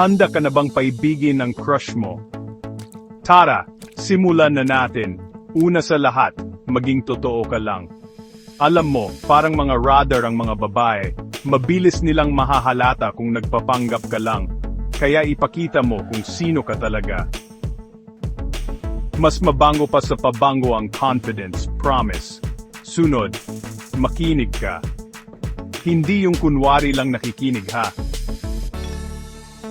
Handa ka na bang paibigin ng crush mo? Tara, simulan na natin. Una sa lahat, maging totoo ka lang. Alam mo, parang mga radar ang mga babae, mabilis nilang mahahalata kung nagpapanggap ka lang. Kaya ipakita mo kung sino ka talaga. Mas mabango pa sa pabango ang confidence, promise. Sunod, makinig ka. Hindi yung kunwari lang nakikinig ha.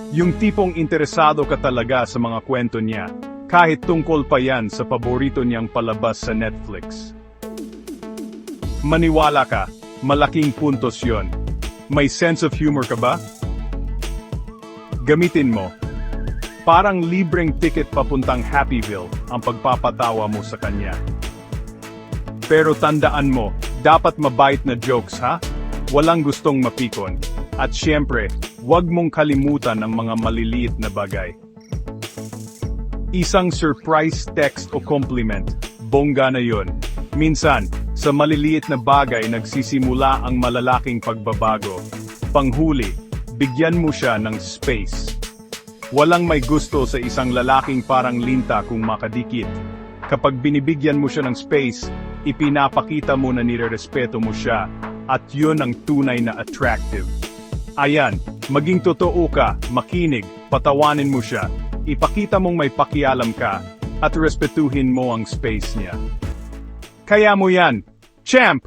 Yung tipong interesado ka talaga sa mga kwento niya, kahit tungkol pa yan sa paborito niyang palabas sa Netflix. Maniwala ka, malaking puntos yon. May sense of humor ka ba? Gamitin mo. Parang libreng ticket papuntang Happyville ang pagpapatawa mo sa kanya. Pero tandaan mo, dapat mabait na jokes ha? Walang gustong mapikon. At syempre, huwag mong kalimutan ang mga maliliit na bagay. Isang surprise text o compliment, bongga na yon. Minsan, sa maliliit na bagay nagsisimula ang malalaking pagbabago. Panghuli, bigyan mo siya ng space. Walang may gusto sa isang lalaking parang linta kung makadikit. Kapag binibigyan mo siya ng space, ipinapakita mo na nirerespeto mo siya, at yun ang tunay na attractive. Ayan, maging totoo ka, makinig, patawanin mo siya, ipakita mong may pakialam ka, at respetuhin mo ang space niya. Kaya mo yan, champ!